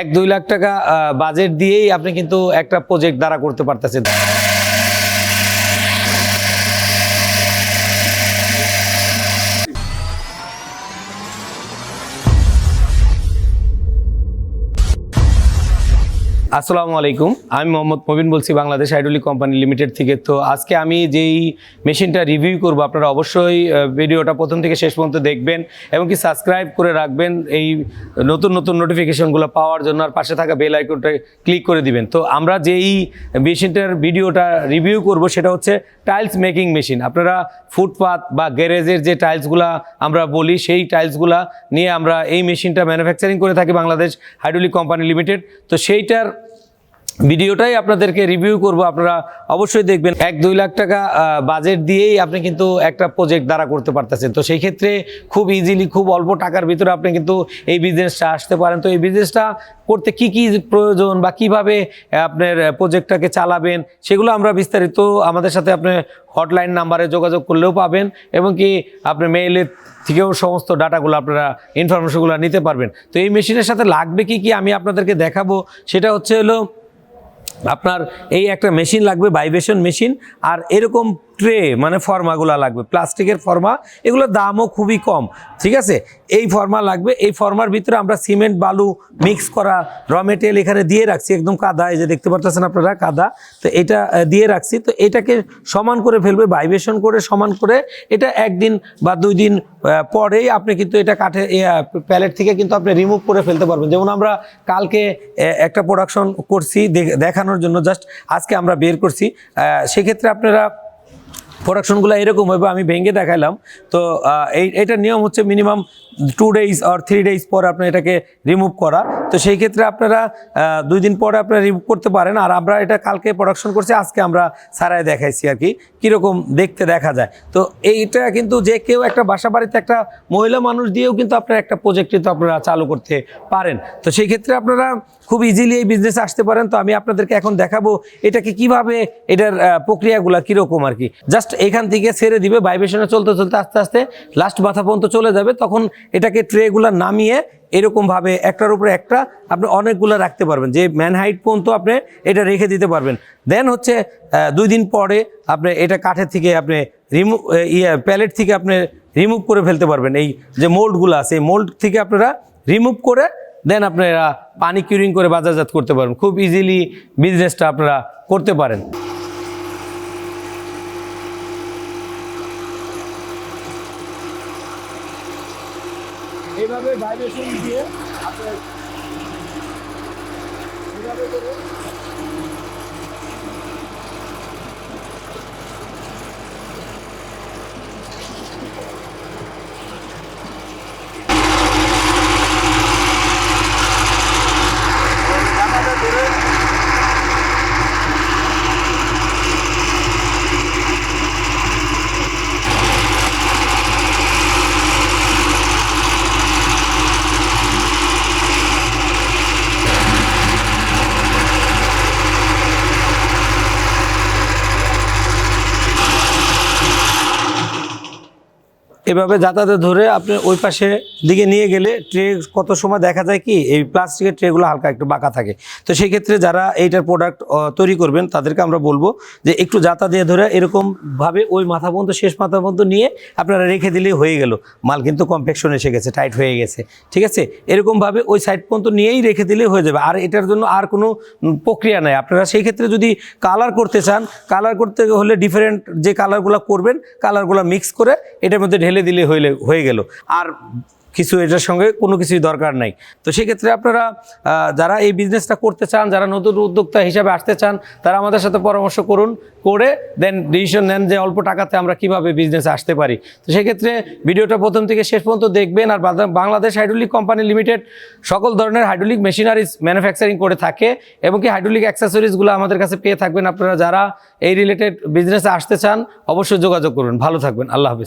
এক দুই লাখ টাকা বাজেট দিয়েই আপনি কিন্তু একটা প্রজেক্ট দ্বারা করতে পারতেছেন। আসসালামু আলাইকুম। আমি মোহাম্মদ মবিন বলছি বাংলাদেশ হাইড্রোলিক কোম্পানি লিমিটেড থেকে। তো আজকে আমি যেই মেশিনটা রিভিউ করব, আপনারা অবশ্যই ভিডিওটা প্রথম থেকে শেষ পর্যন্ত দেখবেন এবং কি সাবস্ক্রাইব করে রাখবেন এই নতুন নতুন নোটিফিকেশনগুলো পাওয়ার জন্য আর পাশে থাকা বেল আইকনটা ক্লিক করে দিবেন। তো আমরা যেই মেশিনটার ভিডিওটা রিভিউ করব, সেটা হচ্ছে টাইলস মেকিং মেশিন। আপনারা ফুটপাথ বা গ্যারেজের যে টাইলসগুলা আমরা বলি, সেই টাইলসগুলা নিয়ে আমরা এই মেশিনটা ম্যানুফ্যাকচারিং করে থাকি বাংলাদেশ হাইড্রোলিক কোম্পানি লিমিটেড। তো সেইটার ভিডিওটাই আপনাদেরকে রিভিউ করব। আপনারা অবশ্যই দেখবেন, এক দুই লাখ টাকা বাজেট দিয়েই আপনি কিন্তু একটা প্রজেক্ট দ্বারা করতে পারতেছেন। তো সেই ক্ষেত্রে খুব ইজিলি খুব অল্প টাকার ভিতরে আপনি কিন্তু এই বিজনেসটা আসতে পারেন। তো এই বিজনেসটা করতে কি কি প্রয়োজন বা কীভাবে আপনার প্রজেক্টটাকে চালাবেন, সেগুলো আমরা বিস্তারিত আমাদের সাথে আপনি হটলাইন নাম্বারে যোগাযোগ করলেও পাবেন এবং কি আপনি মেইলের থেকেও সমস্ত ডাটাগুলো আপনারা ইনফরমেশনগুলো নিতে পারবেন। তো এই মেশিনের সাথে লাগবে কি কি আমি আপনাদেরকে দেখাবো, সেটা হচ্ছে হলো আপনার এই একটা মেশিন লাগবে ভাইব্রেশন মেশিন আর এরকম ট্রে মানে ফর্মাগুলো লাগবে। প্লাস্টিকের ফর্মা এগুলোর দামও খুবই কম, ঠিক আছে? এই ফর্মা লাগবে, এই ফর্মার ভিতরে আমরা সিমেন্ট, বালু মিক্স করা র মেটেরিয়াল এখানে দিয়ে রাখছি, একদম কাদা, এই যে দেখতে পাচ্ছেন আপনারা, কাদা। তো এটা দিয়ে রাখছি, তো এটাকে সমান করে ফেলবে ভাইব্রেশন করে সমান করে এটা একদিন বা দুই দিন পরেই আপনি কিন্তু এটা কাঠে প্যালেট থেকে কিন্তু আপনি রিমুভ করে ফেলতে পারবেন। যেমন আমরা কালকে একটা প্রোডাকশন করছি দেখ- দেখানোর জন্য জাস্ট আজকে আমরা বের করছি সেক্ষেত্রে আপনারা প্রোডাকশনগুলো এরকম হবে, আমি ভেঙে দেখাইলাম। তো এই, এটার নিয়ম হচ্ছে মিনিমাম টু ডেজ আর থ্রি ডেজ পর আপনার এটাকে রিমুভ করা। তো সেই ক্ষেত্রে আপনারা দুই দিন পরে আপনারা রিমুভ করতে পারেন। আর আমরা এটা কালকে প্রোডাকশন করছি, আজকে আমরা সারায় দেখাইছি আর কি, কীরকম দেখতে দেখা যায়। তো এইটা কিন্তু যে কেউ একটা বাসা বাড়িতে একটা মহিলা মানুষ দিয়েও কিন্তু আপনারা একটা প্রজেক্ট কিন্তু আপনারা চালু করতে পারেন। তো সেই ক্ষেত্রে আপনারা খুব ইজিলি এই বিজনেসে আসতে পারেন। তো আমি আপনাদেরকে এখন দেখাবো, এটাকে কীভাবে এটার প্রক্রিয়াগুলো কীরকম আর কি। জাস্ট এখান থেকে ছেড়ে দিবে ভাইব্রেশনে চলতে চলতে আস্তে আস্তে লাস্ট মাথা পর্যন্ত চলে যাবে। তখন এটাকে ট্রেগুলো নামিয়ে এরকমভাবে একটার উপরে একটা আপনি অনেকগুলো রাখতে পারবেন। যে ম্যান হাইট পর্যন্ত আপনি এটা রেখে দিতে পারবেন। দেন হচ্ছে দুই দিন পরে আপনি এটা কাঠের থেকে আপনি রিমুভ ইয়ে প্যালেট থেকে আপনি রিমুভ করে ফেলতে পারবেন। এই যে মোল্ডগুলো আছে, এই মোল্ড থেকে আপনারা রিমুভ করে দেন আপনারা পানি কিউরিং করে বাজারজাত করতে পারবেন। খুব ইজিলি বিজনেসটা আপনারা করতে পারেন। এইভাবে ভাইব্রেশন দিয়ে আপনার এভাবে করে এভাবে যাতায়াতে ধরে আপনি ওই পাশে দিকে নিয়ে গেলে ট্রে কত সময় দেখা যায় কি, এই প্লাস্টিকের ট্রেগুলো হালকা একটু বাঁকা থাকে। তো সেই ক্ষেত্রে যারা এইটার প্রোডাক্ট তৈরি করবেন, তাদেরকে আমরা বলব যে একটু যাতা দিয়ে ধরে এরকমভাবে ওই মাথা পর্যন্ত, শেষ মাথা পর্যন্ত নিয়ে আপনারা রেখে দিলেই হয়ে গেল। মাল কিন্তু কমপ্লেকশন এসে গেছে টাইট হয়ে গেছে, ঠিক আছে? এরকমভাবে ওই সাইড পর্যন্ত নিয়েই রেখে দিলেই হয়ে যাবে। আর এটার জন্য আর কোনো প্রক্রিয়া নাই। আপনারা সেই ক্ষেত্রে যদি কালার করতে চান কালার করতে হলে ডিফারেন্ট যে কালারগুলো করবেন কালারগুলো মিক্স করে এটার মধ্যে ঢেলে দিলে হইলে, হয়ে গেল। আর কিছু এটার সঙ্গে কোনো কিছুই দরকার নাই। তো সেক্ষেত্রে আপনারা যারা এই বিজনেসটা করতে চান, যারা নতুন উদ্যোক্তা হিসাবে আসতে চান, তারা আমাদের সাথে পরামর্শ করুন, করে দেন ডিসিশন নেন যে অল্প টাকাতে আমরা কীভাবে বিজনেসে আসতে পারি। তো সেক্ষেত্রে ভিডিওটা প্রথম থেকে শেষ পর্যন্ত দেখবেন, আর বাংলাদেশ হাইড্রোলিক কোম্পানি লিমিটেড সকল ধরনের হাইড্রোলিক মেশিনারিজ ম্যানুফ্যাকচারিং করে থাকে, এবং কি হাইড্রোলিক অ্যাক্সেসরিজগুলো আমাদের কাছে পেয়ে থাকবেন আপনারা। যারা এই রিলেটেড বিজনেসে আসতে চান, অবশ্যই যোগাযোগ করুন। ভালো থাকবেন। আল্লাহ হাফিজ।